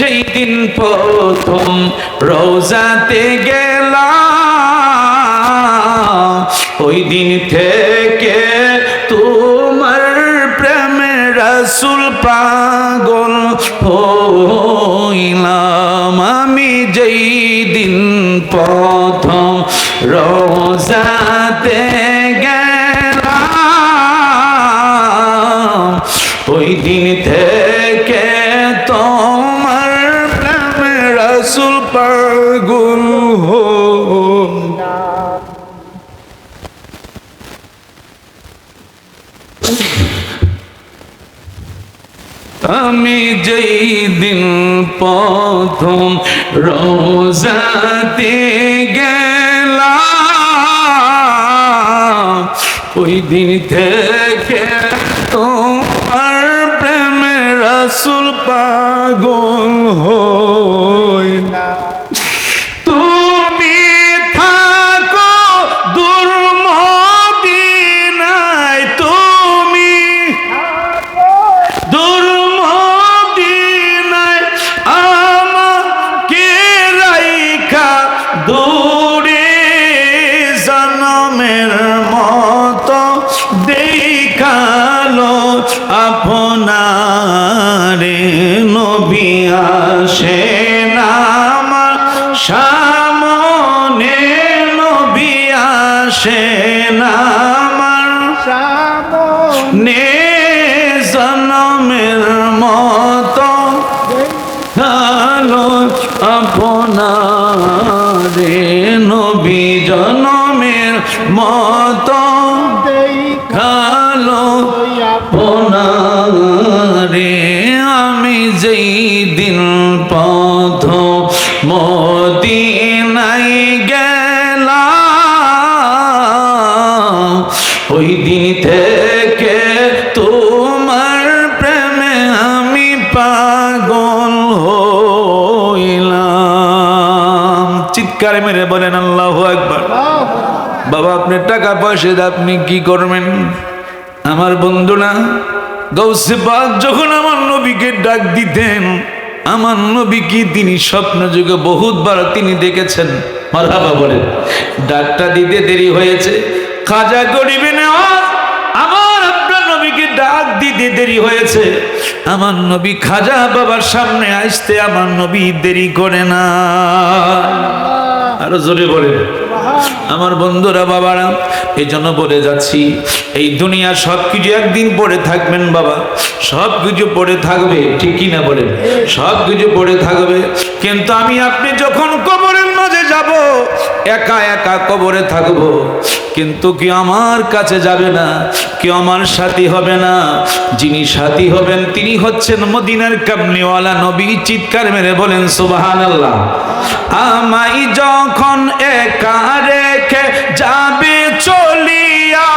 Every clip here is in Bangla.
যেই দিন প্রথম রোজাতে গেলাম, ওই দিন থেকে তোমার প্রেমে রসুল পাগল হইলাম। আমি যেই দিন প্রথম রোজাতে আমি যেই দিন প্রথম রোজাতে গেলাম ওই দিন থেকে তোমার প্রেমে রসুল পাগল হইলা নে জনমের মত আপনারে নবী জনমের মত খালো আপনারে চিৎকারে মেরে বলেন, আল্লাহ একবার বাবা, আপনি টাকা পয়সা আপনি কি করবেন? আমার বন্ধু না, গৌসে পাক যখন আমার নবীকে ডাক দিতেন, আমার নবী কি তিনি স্বপ্ন যুগে বহুতবার তিনি দেখেছেন? মারহাবা বলেন, ডাকটা দিতে দেরি হয়েছে, খাজা গরিবে নেওয়া আমার আপনার নবীকে ডাক দিতে দেরি হয়েছে। আমার নবী খাজা বাবার সামনে আসতে আমার নবী দেরি করে না। আরও জোরে বলে, আমার বন্ধুরা, বাবারা, এই জন্য বলে যাচ্ছি, এই দুনিয়া সব কিছু একদিন পড়ে থাকবেন, বাবা। সব কিছু পড়ে থাকবে ঠিকই না বলেন? সব কিছু পড়ে থাকবে। কিন্তু আমি আপনি যখন যাব একা একা কবরে থাকব। কিন্তু কি আমার কাছে যাবে না? কেউ আমার সাথী হবে না? যিনি সাথী হবেন তিনি হচ্ছেন মদিনার কামনিওয়ালা নবী। চিৎকার মেরে বলেন সুবাহান আল্লাহ আমাই যখন একা রেখে যাবে চলিয়া,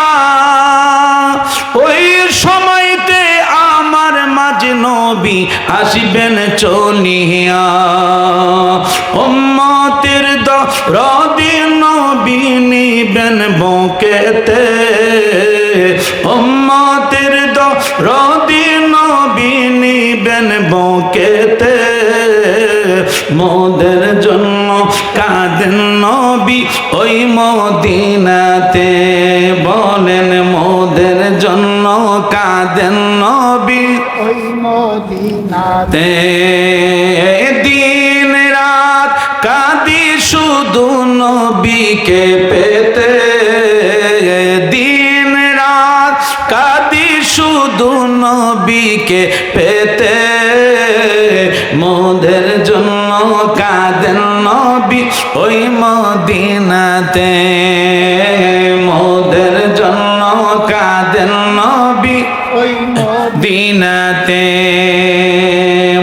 ওই সময়তে আমার মাঝে নবী আসিবেন চলিয়া। উম্মতের দরদি নবী নিবেন বুকেতে। উম্মতের দরদি নবী নিবেন বুকেতে। মোদের জন্য কাঁদেন নবী ওই মদিনাতে। বলেন মোদের জন্য কাঁদেন নবী ওই মদিনাতে। নবীকে পেতে? মোদের জন্য কাঁদেন নবী ওই মদিনাতে। মোদের জন্য কাঁদেন নবী ওই দিনাতে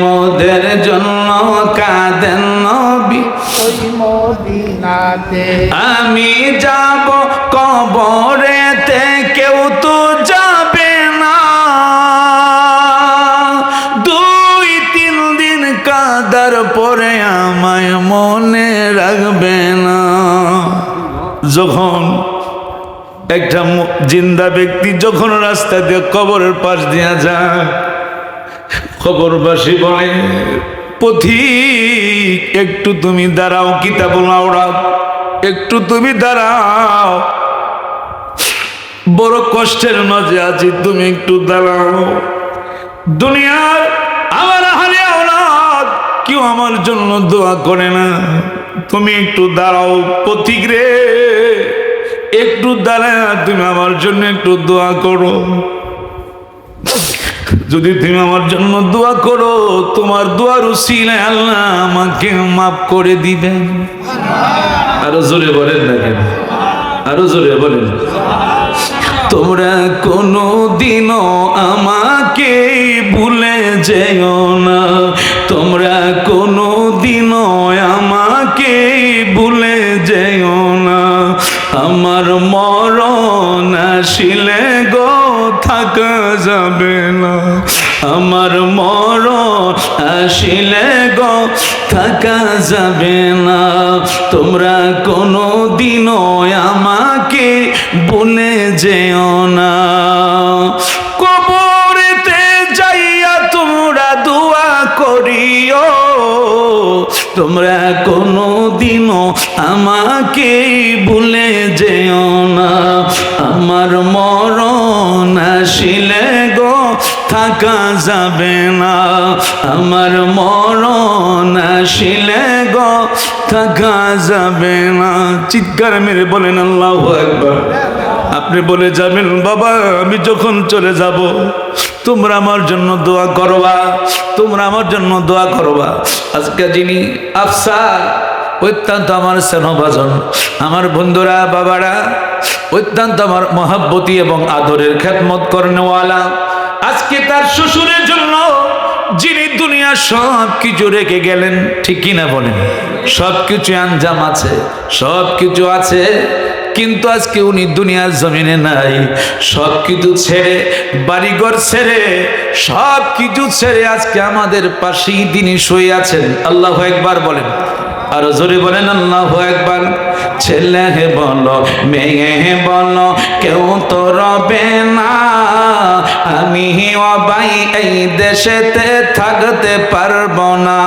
মোদের জন্য কাঁদেন নবী ওই মদিনাতে। জিন্দা ব্যক্তি যখন রাস্তা দিয়ে কবরের পাশ দিয়া যায় খবরবাসী বলে, পথিক, একটু তুমি দাঁড়াও কিতাব একটু তুমি দাঁড়াও। বড় কষ্টের মাঝে আছি, তুমি একটু দাঁড়াও। দুনিয়ার আমার হারে আওলাদ কেউ আমার জন্য দোয়া করে না। তুমি একটু দাঁড়াও, পথিক রে। একটু দাঁড়ায় তুমি আমার জন্য একটু দোয়া করো। যদি তুমি আমার জন্য দোয়া করো, তোমার দোয়ার উসিলায় আল্লাহ আমাকে মাফ করে দিবেন আরও জোরে বলেন না কেন? আরও জোরে বলেন। তোমরা কোনো দিনও আমাকে ভুলে যেও না। তোমরা কোনো দিনও আমাকে ভুলে আসিলে গো, থাকা যাবে না। আমার মর আসিলে গো, থাকা যাবে না। তোমরা কোনো দিনও আমাকে বলে যেও না। কবরেতে যাইয়া তোমরা দোয়া করিও। তোমরা কোনো দিনও আমাকে ভুলে যেও না। আমার মরণ আসিলে গো, থাকা যাবে না। আমার মরণ আসিলে গো, থাকা যাবে না। চিৎকার মেরে বলেন আল্লাহ একবার আপনি বলে যাবেন, বাবা, আমি যখন চলে যাব, তোমরা আমার জন্য দোয়া করবা, তোমরা আমার জন্য দোয়া করবা। আজকে যিনি আফসার, অত্যন্ত আমার স্নেহভাজন। আমার বন্ধুরা, বাবারা অত্যন্ত আমার মহাব্বতী এবং আদরের খেদমত করেনওয়ালা। আজকে তার শ্বশুরের জন্য যিনি দুনিয়া সব কিছু রেখে গেলেন, ঠিক কিনা বলেন? সব কিছু আঞ্জাম আছে সব কিছু আছে, কিন্তু আজকে উনি দুনিয়ার জমিনে নাই। সব কিছু ছেড়ে, বাড়িঘর ছেড়ে সব কিছু ছেড়ে আজকে আমাদের পাশেই তিনি শুয়ে আছেন। আল্লাহ একবার বলেন। আরও জোরে বলেন, আল্লাহ একবার ছেলে বলো, মেয়ে বলো, কেউ তো রবে না। আমি অবাই এই দেশেতে থাকতে পারব না।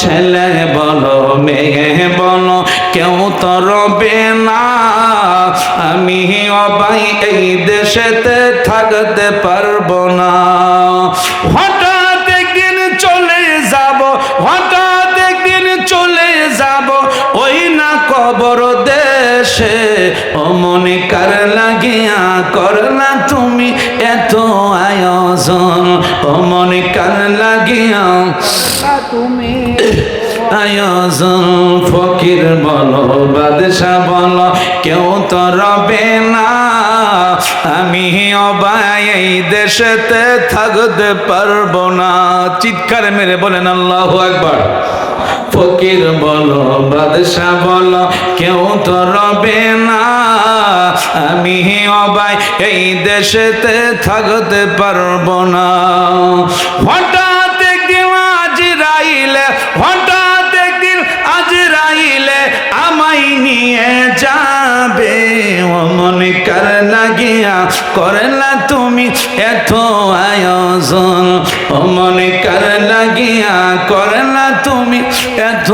ছেলে বলো, মেয়ে বলো, কেউ তো রবে না। আমি অবাই এই দেশেতে থাকতে পারব না। ও মনে কার লাগিয়া করলা তুমি এত আয়োজন? ও মনে কার লাগিয়া তুমি আয়োজন? ফকির বলো বাদশা বলো কেউ তো রবে না। আমি অবাই এই দেশেতে থাকতে পারব না। চিৎকার মেরে বলেন আল্লাহ একবার ফকির বলো, বাদশা বলো, কেউ তো রবে না। আমি অবাই এই দেশেতে থাকতে পারব না। হঠাৎ একদিন আজ রাইলে হঠাৎ একদিন আজ রাইলে আমায় নিয়ে যাবে। মনে কার লাগিয়া করে না তুমি এত আয়োজন ও মনে কার লাগিয়া করে না তুমি এত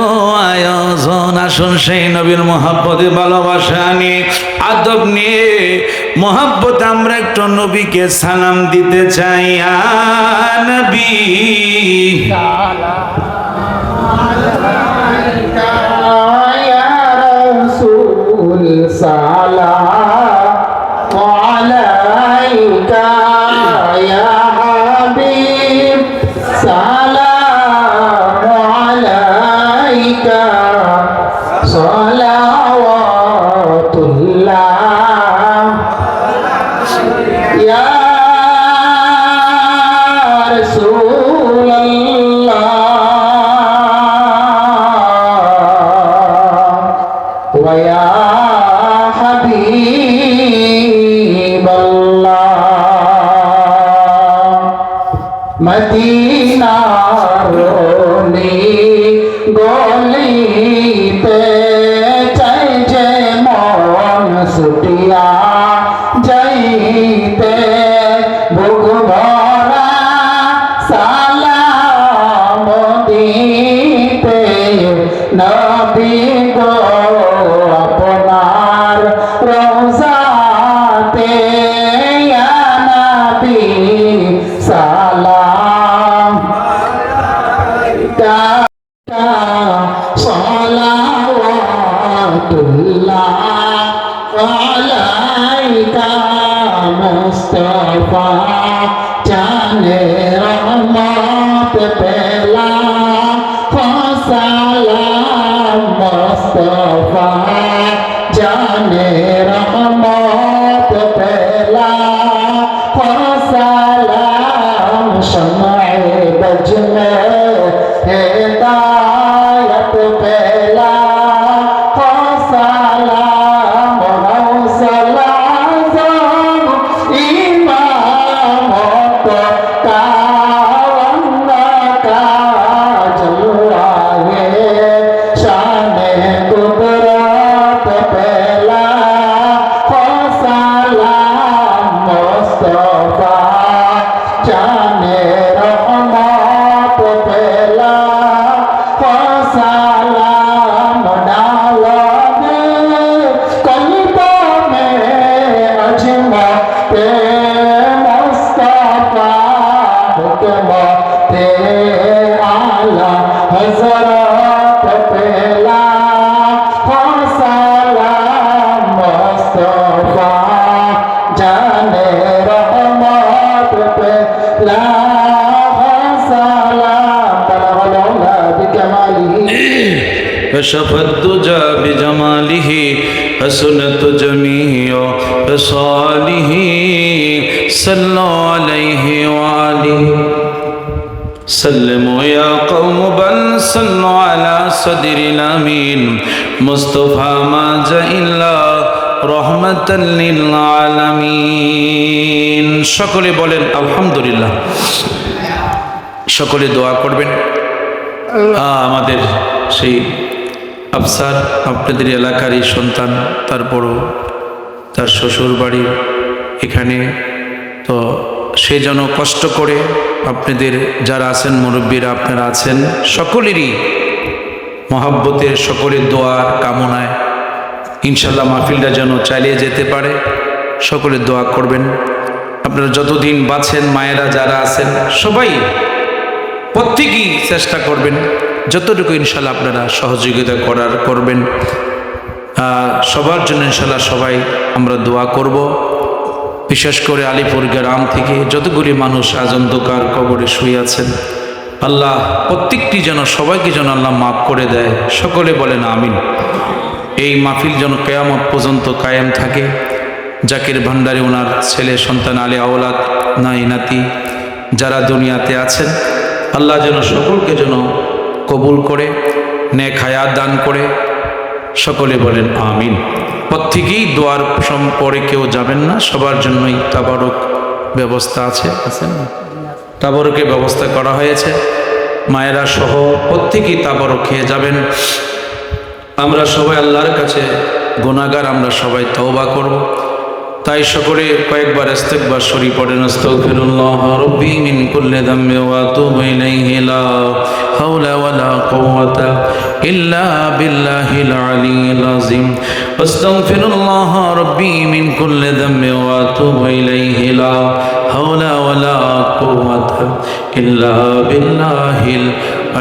আয়োজন আসুন সেই নবীর মহাব্বতে ভালোবাসা নিয়ে আদব নিয়ে মহাব্বত আমরা একটু নবীকে সালাম দিতে চাই নবী يا Santa बज كشف الدجى بجماله حسنت جميع خصاله صلوا عليه وآله سلموا يا قوم بل صلوا على صدر الأمين مصطفى ما جاء إلا رحمة للعالمين সকলে বলেন আলহামদুলিল্লাহ সকলে দোয়া করবেন আহ, আমাদের সেই আফসার আপনাদের এলাকারই সন্তান, তারপরও তার শ্বশুর বাড়ি এখানে। তো সে যেন কষ্ট করে আপনাদের যারা আছেন, মুরব্বীরা আপনারা আছেন, সকলেরই মহাব্বতের, সকলের দোয়ার কামনায় ইনশাল্লাহ মাহফিলটা যেন চালিয়ে যেতে পারে। সকলের দোয়া করবেন। আপনারা যতদিন বাঁচেন, মায়েরা যারা আছেন, সবাই প্রত্যেকেই চেষ্টা করবেন যতটুকু ইনশাল্লাহ আপনারা সহযোগিতা করার করবেন সবার জন্য ইনশাল্লাহ সবাই আমরা দোয়া করব। বিশেষ করে আলিপুর গ্রাম থেকে যতগুলি মানুষ আজ অন্ধকার কবরে শুয়ে আছেন, আল্লাহ প্রত্যেকটি যেন সবাইকে যেন আল্লাহ মাফ করে দেয়। সকলে বলেন আমিন। এই মাহফিল যেন কেয়ামত পর্যন্ত কায়েম থাকে। জাকির ভান্ডারে ওনার ছেলে সন্তান আলী আওলাদ নাই নাতি, যারা দুনিয়াতে আছেন, আল্লাহ যেন সকলকে যেন কবুল করে, নেক হায়াত দান করে। সকলে বলেন, আমিন। প্রত্যেকেই দোয়ার পরে কেউ যাবেন না, সবার জন্যই তাবারক ব্যবস্থা আছে আছে না? তাবারকের ব্যবস্থা করা হয়েছে। মায়েরা সহ প্রত্যেকেই তাবারক খেয়ে যাবেন। আমরা সবাই আল্লাহর কাছে গুনাগার আমরা সবাই তওবা করব। তাই সকলে কয়েকবার ইস্তেগফার শরীফ পড়েন, আস্তাগফিরুল্লাহ রাব্বি মিন কুল্লি যামবি ওয়া আতুবু ইলাইহি লা হাওলা ওয়ালা কুওয়াতা ইল্লা বিল্লাহিল আলিয়্যিল আযীম। আস্তাগফিরুল্লাহ রাব্বি মিন কুল্লি যামবি ওয়া আতুবু ইলাইহি লা হাওলা ওয়ালা কুওয়াতা ইল্লা বিল্লাহিল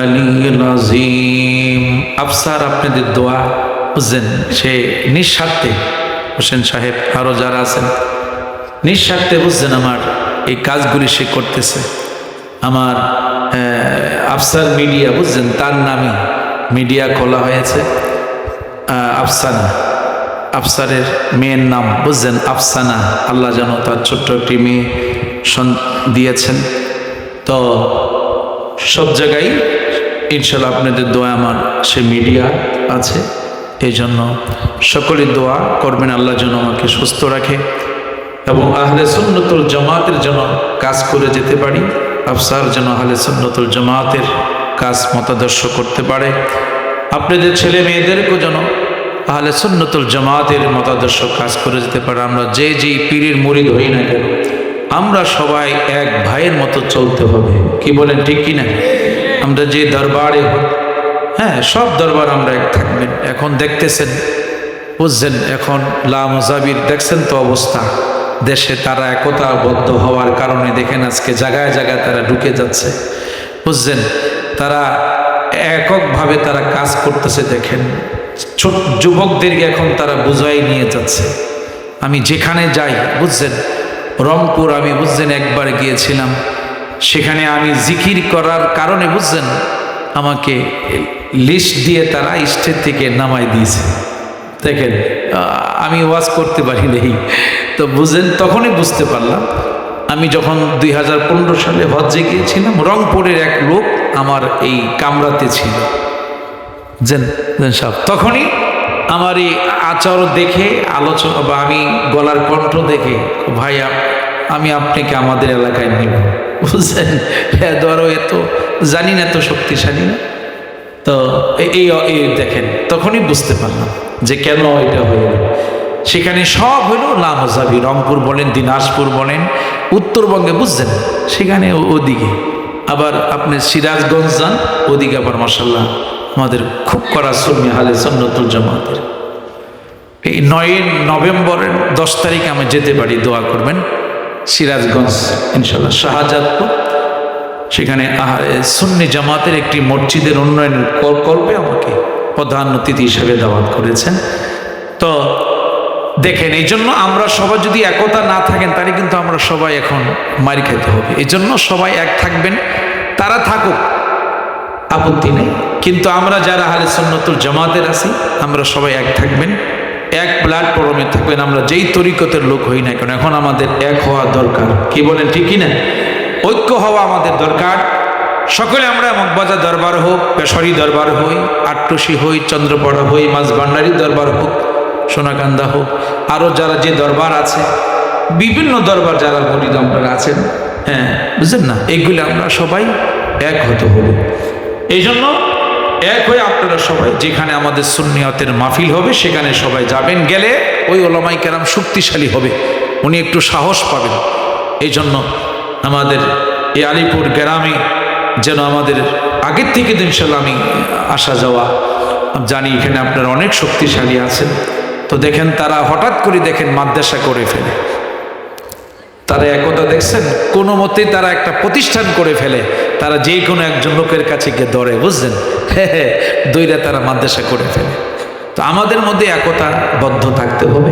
আলিয়্যিল আযীম। আফসার, আপনাদের দোয়া বুঝছেন সে নিঃস্বার্থে হোসেন সাহেব আরও যারা আছেন, নিঃস্বার্থে বুঝছেন আমার এই কাজগুলি সে করতেছে। আমার আফসার মিডিয়া, বুঝছেন, তার নামে মিডিয়া খোলা হয়েছে। আফসানা, আফসারের মেয়ের নাম, বুঝছেন, আফসানা, আল্লাহ যেন তার ছোট্ট একটি মেয়ে দিয়েছেন। তো সব জায়গায় ইনশাল্লাহ আপনাদের দোয়া আমার সে মিডিয়া আছে। এই জন্য সকলে দোয়া করবেন, আল্লাহ যেন আমাকে সুস্থ রাখে এবং আহলে সুন্নতুল জামাতের জন্য কাজ করে যেতে পারি, আফসার যেন আহলে সুন্নতুল জামাতের কাজ মতাদর্শ করতে পারে। আপনাদের ছেলে মেয়েদেরকেও যেন আহলে সুন্নতুল জামাতের মতাদর্শ কাজ করে যেতে পারে। আমরা যে যেই পীরের মুরিদ হই না কেন, আমরা সবাই এক ভাইয়ের মতো চলতে হবে। কি বলেন, ঠিক কি না আমরা যে দরবারে হ্যাঁ সব দরবার আমরা এক থাকবেন। এখন দেখতেছেন, বুঝছেন, এখন লা মুজাবির দেখছেন তো অবস্থা। দেশে তারা একতাবদ্ধ হওয়ার কারণে দেখেন আজকে জায়গায় জায়গায় তারা ঢুকে যাচ্ছে। বুঝছেন, তারা এককভাবে তারা কাজ করতেছে, দেখেন। যুবকদেরকে এখন তারা বুঝাই নিয়ে যাচ্ছে। আমি যেখানে যাই, বুঝছেন, রংপুর আমি, বুঝছেন, একবার গিয়েছিলাম। সেখানে আমি জিকির করার কারণে, বুঝছেন আমাকে লিস্ট দিয়ে তারা স্টেজ থেকে নামাই দিয়েছে। দেখেন আমি ওয়াজ করতে পারি নেই। তো বুঝেন, তখনই বুঝতে পারলাম, আমি যখন দুই হাজার পনেরো সালে হজ্জে গিয়েছিলাম, রংপুরের এক লোক আমার এই কামরাতে ছিল। জেন সাহেব, তখনই আমার এই আচর দেখে, আলোচনা, বা আমি গলার কণ্ঠ দেখে, ভাইয়া, আমি আপনাকে আমাদের এলাকায় নিব। বুঝছেন? হ্যাঁ ধরো এত জানি না এত শক্তিশালী না। তো এই দেখেন, তখনই বুঝতে পারলাম যে কেন এটা গেল সেখানে সব হলো লামজাবি, রংপুর বলেন, দিনাজপুর বলেন, উত্তরবঙ্গে বুঝছেন, সেখানে ওদিকে। আবার আপনি সিরাজগঞ্জ যান, ওদিকে আবার মাসাল্লাহ আমাদের খুব করা সুন্নি হালে সন্ন্যতুল জামাতের। এই নয় নভেম্বরের দশ তারিখে আমি যেতে পারি, দোয়া করবেন। সিরাজগঞ্জ ইনশাল্লাহ শাহজাদপুর। সেখানে সুন্নি জামাতের একটি মসজিদের উন্নয়নের কল- কল্পে আমাকে প্রধান অতিথি হিসেবে দাওয়াত করেছেন। তো দেখেন এই জন্য আমরা সবাই যদি একতা না থাকেন, তাহলে কিন্তু আমরা সবাই এখন মারি খেতে হবে। এই জন্য সবাই এক থাকবেন, তারা থাকুক, আপত্তি নেই। কিন্তু আমরা যারা হালে সন্ন্যতুল জামাতের আছি, আমরা সবাই এক থাকবেন, এক প্ল্যাটফর্মে থাকবেন। আমরা যেই তরিকতের লোক হই না কেন, এখন আমাদের এক হওয়া দরকার। কি বলেন ঠিকই না? ঐক্য হওয়া আমাদের দরকার। সকলে আমরা মগবাজার দরবার হোক, পেশরি দরবার হই, আটটসি হই, চন্দ্রপড়া হই, মাছ ভান্ডারি দরবার হোক, সোনাকান্দা হোক আরও যারা যে দরবার আছে, বিভিন্ন দরবার যারা মরিদ আপনারা আছেন হ্যাঁ বুঝলেন না? এগুলো আমরা সবাই এক হতে হবে এই জন্য এক হয়ে আপনারা সবাই যেখানে আমাদের সুন্নিয়তের মাহফিল হবে, সেখানে সবাই যাবেন, গেলে ওই ওলামাই কেরাম শক্তিশালী হবে। উনি একটু সাহস পাবেন। এই জন্য আমাদের এই আলিপুর গ্রামে যেন আমাদের আগের থেকে ইনশাল্লাহ আমি আসা যাওয়া জানি, এখানে আপনারা অনেক শক্তিশালী আছেন। তো দেখেন, তারা হঠাৎ করে দেখেন মাদ্রাসা করে ফেলে। তারা একতা দেখছেন, কোনো মতেই তারা একটা প্রতিষ্ঠান করে ফেলে। তারা যে কোনো একজন লোকের কাছে গিয়ে ধরে বুঝছেন হ্যাঁ হ্যাঁ দইরা তারা মাদ্রাসা করে ফেলে। তো আমাদের মধ্যে একতা বদ্ধ থাকতে হবে।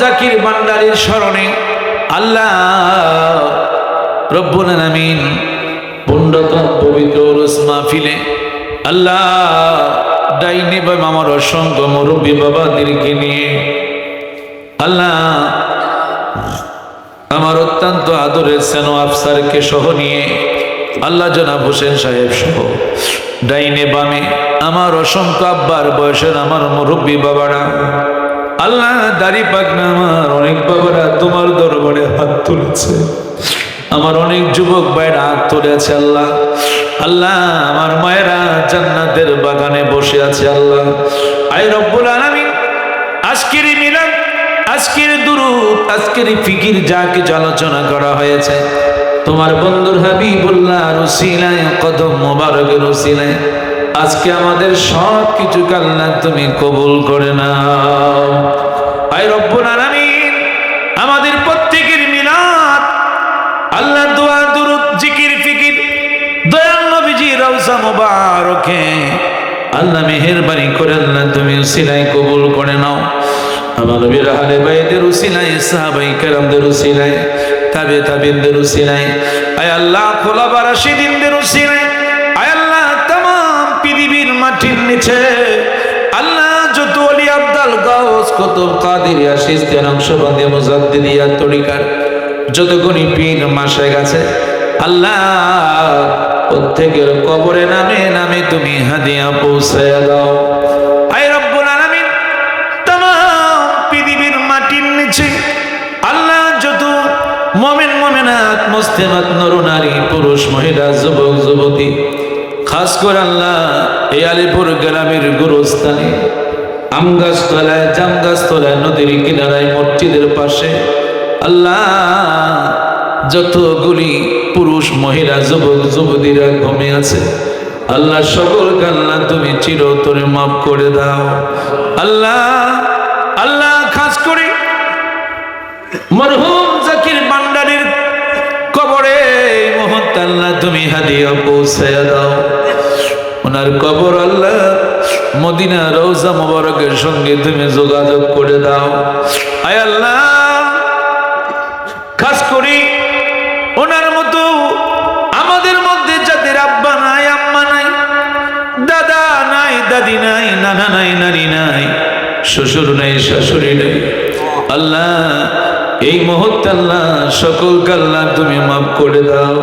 জাকির ভান্ডারীর স্মরণে আল্লাহ রব্বুল আলামিন পুণ্ডত পবিত্র মাহফিলে আল্লাহ ডাইনি বা আমার অসংখ্য মুরব্বী বাবাদেরকে নিয়ে আল্লাহ আমার অত্যন্ত আদরের সেনো আফসারকে সহ নিয়ে আল্লাহ জনাব হোসেন সাহেব সহ ডাইনে বামে আমার অসংখ্য আব্বার বয়সের আমার মুরব্বী বাবারা আল্লাহ দাড়ি পাকনা আমার অনেক বাবারা তোমার দরবারে হাত তুলেছে। আমার অনেক যুবক ভাইরা হাত তুলেছে আল্লাহ। আল্লাহ, আমার মায়েরা জান্নাতের বাগানে বসে আছে আল্লাহ। আই রব্বুল আলামিন, আজকের মিলাদ, আজকের দুরুদ, আজকের ফিকির যা কিছু আলোচনা করা হয়েছে। তোমার বন্ধুর হাবিবুল্লাহ রুসিলায়, কদম মোবারকের রুসিলায়। আজকে আমাদের সব কিছু কাল্লা তুমি কবুল করে নাও। আই রব্বুল আমাদের প্রত্যেকের মিলাদ, আল্লাহ দোয়া, দুরুদ, জিকির, ফিকির, দয়াল মুবারকে। আল্লাহ করে আল্লাহ তুমি উসিলাই কবুল করে নাও। আমার তাবে আল্লাহ তরিকার পীর মাসে গেছে, আল্লাহ প্রত্যেকের কবরে নামে নামে তুমি হাদিয়া পৌঁছায় দাও। রব্বুল আলামিন পৃথিবীর মাটির নিচে আল্লাহ যত মুসলিমাত, নর নারী, পুরুষ, মহিলা, যুবক, যুবতী, খাস করে আল্লাহ এই আলিপুর গ্রামের গুরুস্থানে আম গাছতলায়, জাম গাছতলায়, নদীর কিনারায়, মসজিদের পাশে। আল্লাহ, যতগুলি পুরুষ, মহিলা, যুবক, যুবতীরা ঘুমে আছে, আল্লাহ সকল আল্লাহ তুমি চিরতরে মাফ করে দাও। আল্লাহ আল্লাহ, খাস করে মরহুম জাকির বান্ডারির কবরে মোহন আল্লাহ তুমি হাদিয়া পৌঁছায়া দাও। ওনার কবর আল্লাহ মদিনা রৌজা মোবারকের সঙ্গে তুমি যোগাযোগ করে দাও। আয় আল্লাহ, খাস করি ওনার মতো আমাদের মধ্যে যাদের আব্বা নাই, আম্মা নাই, দাদা নাই, দাদি নাই, নানা নাই, নানি নাই, শ্বশুর নাই, শাশুড়ি নাই। আল্লাহ, এই মুহূর্তে আল্লাহ সকল কাল্লা তুমি মাফ করে দাও।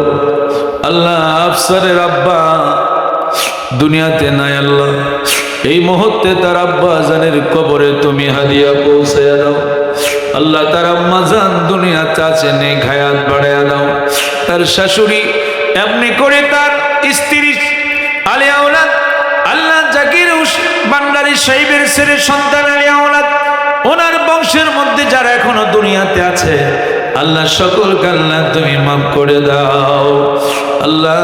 আল্লাহ আফসারের আব্বা দুনিয়াতে নাই, আল্লাহ। এই মুহূর্তে তার আব্বা জানের কবরে তুমি হাদিয়া পৌঁছে দাও। আল্লাহ তার আম্মা জান দুনিয়াতে আছে নেই খায়াত বাড়াইয়া দাও। তার শাশুড়ি এমনি করে তার স্ত্রী আলিয়া ওলাদ আল্লাহ জাকির বান্দারি সাহেবের ছেলে সন্তান আলিয়া ওলাদ ওনার বংশের মধ্যে যারা এখনও দুনিয়াতে আছে, আল্লাহ সকল কাল্লা তুমি মাফ করে দাও। আল্লাহ,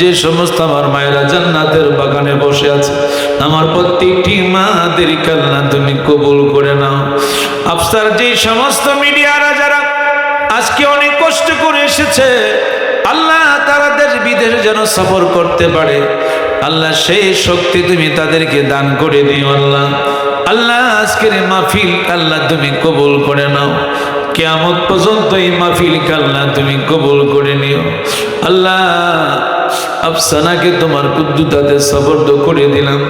যে সমস্ত আমার মায়েরা জান্নাতের বাগানে বসে আছে, আমার প্রত্যেকটি মাদের কাল্লা তুমি কবুল করে নাও। আফসার, যে সমস্ত মিডিয়ারা যারা আজকে অনেক কষ্ট করে এসেছে, আল্লাহ তারা দেশ বিদেশে যেন সফর করতে পারে। আল্লাহ সেই শক্তি তুমি তাদেরকে দান করে দিও আল্লাহ। আল্লাহ, আজকের মাহফিল আল্লাহ তুমি কবুল করে নাও। কেয়ামত পর্যন্ত এই মাহফিল আল্লাহ তুমি কবুল করে নিও। আল্লাহ, আফসানাকে তোমার কুদ্দুতাতে সবর্দ করে দিলাম।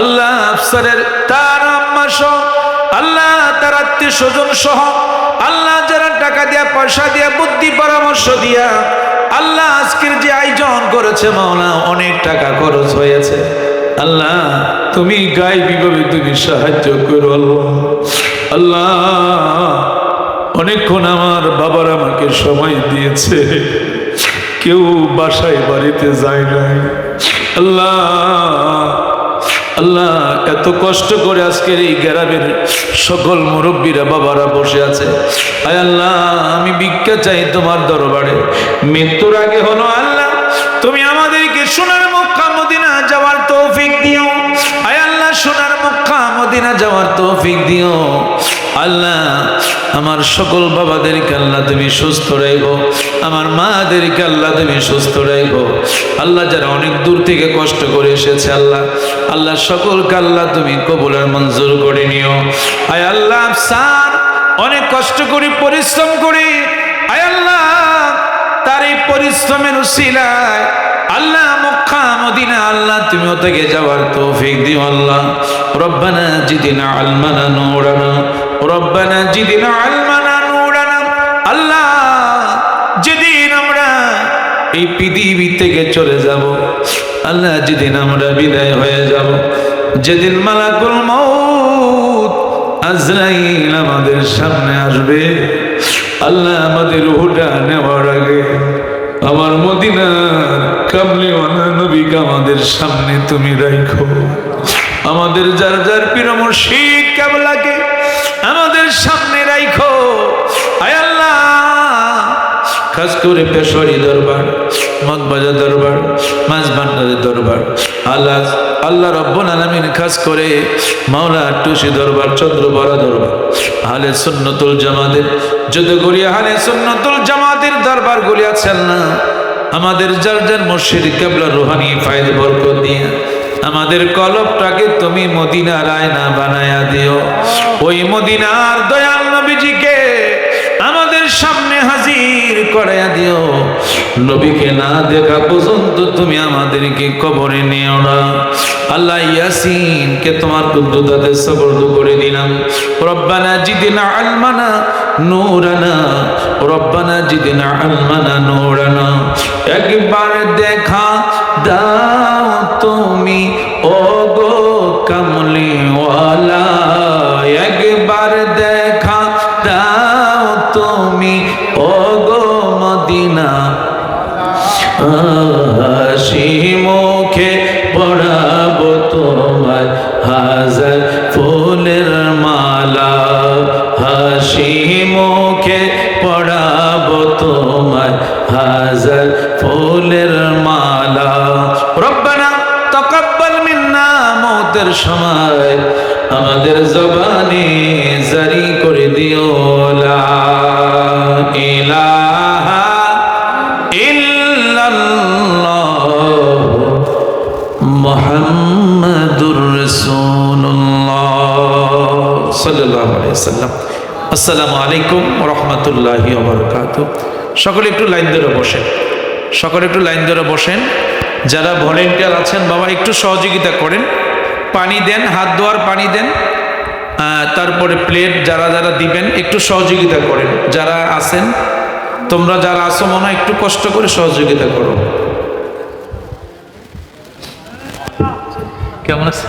আল্লাহ আফসারের তার আম্মা সহ, আল্লাহ, তার আত্মীয় স্বজন সহ, আল্লাহ, যারা টাকা দিয়া, পয়সা দিয়া, বুদ্ধি, পরামর্শ দিয়া, আল্লাহ, আজকের যে আয়োজন করেছে মাওলা, অনেক টাকা খরচ হয়েছে। আল্লাহ, তুমি গাইবীভাবে তুমি সাহায্য করো আল্লাহ, অনেকক্ষণ আমার বাবার আমাকে সময় দিয়েছে। কেউ বাসায় বাড়িতে যায় নাই। আল্লাহ আল্লাহ, এত কষ্ট করে আজকের এই গ্রামের সকল মুরব্বীরা, বাবারা বসে আছে। আয় আল্লাহ, আমি ভিক্ষা চাই তোমার দরবারে। মৃত্যুর আগে হলো আল্লাহ, তুমি আমাদেরকে সোনার মক্কা, মদিনা যাওয়ার তৌফিক দিও। আয় আল্লাহ, সোনার মক্কা, মদিনা যাওয়ার তৌফিক দিও। আল্লাহ, আমার সকল বাবাদেরকে আল্লাহ তুমি সুস্থ রেখো, আমার মাদেরকে আল্লাহ তুমি সুস্থ রেখো। আল্লাহ যারা অনেক দূর থেকে কষ্ট করে এসেছে, আল্লাহ আল্লাহ সকলকে আল্লাহ তুমি কবুলের মঞ্জুর করে নিও। আয় আল্লাহ সার অনেক কষ্ট করি, পরিশ্রম করি, আয় আল্লাহ, তার এই পরিশ্রমের উসিলায় আল্লাহ আল্লাহ তুমি থেকে যাওয়ার তৌফিক দিও আল্লাহ। রব্বানা জিদিনা আলমানা নূরানা এই পৃথিবী থেকে চলে যাব, আল্লাহ যেদিন আমরা বিদায় হয়ে যাব, যেদিন মালাকুল আজরাইল আমাদের সামনে আসবে, আল্লাহ আমাদের রুহটা নেওয়ার আগে আমার মদিনার কামলিওয়ালা নবীকে আমাদের সামনে তুমি রাখো। আমাদের যার যার কাবলাকে আমাদের সামনে রাখো খাস করে পেশোয়ারি দরবার মগবাজা দরবার মাছ ভান্ডারের দরবার। আল্লাহ আল্লাহ রব্বুল আলমিন খাস করে মাওলা টুসি দরবার চন্দ্রবরা দরবার হালে সুন্নতুল জামাতের। যত গড়িয়া হালে সুন্নতুল জামাতের দরবার গুলি আছেন না, আমাদের যার যার মুর্শিদ কেবলা রুহানি ফায়দ বরকত দিয়ে। আমাদের কলবটাকে তুমি মদিনার আয়না বানায়া দিও। ওই মদিনার দয়াল নবীজিকে আমাদের সামনে হাজির করাইয়া দিও। নবীকে না দেখা পর্যন্ত তুমি আমাদেরকে কবরে নিও না। আল্লাহ ইয়াসিন কে তোমার কুদ্দুতাতে সবর্দ করে দিলাম। রব্বানা জিদিনা আলমানা নূরানা, রব্বানা জিদিনা আলমানা নূরানা। একবার দেখা দাও তুমি ও গো কামলিওয়ালা একবার দেখা দাও তুমি ও গো মদিনা হাসি তকাব্বাল মিন্না, মৌতের সময় আমাদের জবানে জারি করে দিও, লা ইলাহা ইল্লাল্লাহ মুহাম্মাদুর রাসূলুল্লাহ সাল্লাল্লাহু আলাইহি সাল্লাম। আসসালামু আলাইকুম রাহমাতুল্লাহি সকলে একটু লাইন ধরে বসেন। সকলে একটু লাইন ধরে বসেন। যারা ভলেন্টিয়ার আছেন, বাবা একটু সহযোগিতা করেন। পানি দেন, হাত ধোয়ার পানি দেন তারপরে প্লেট যারা যারা দিবেন, একটু সহযোগিতা করেন। যারা আছেন, তোমরা যারা আসো মনে একটু কষ্ট করে সহযোগিতা করো। কেমন আছে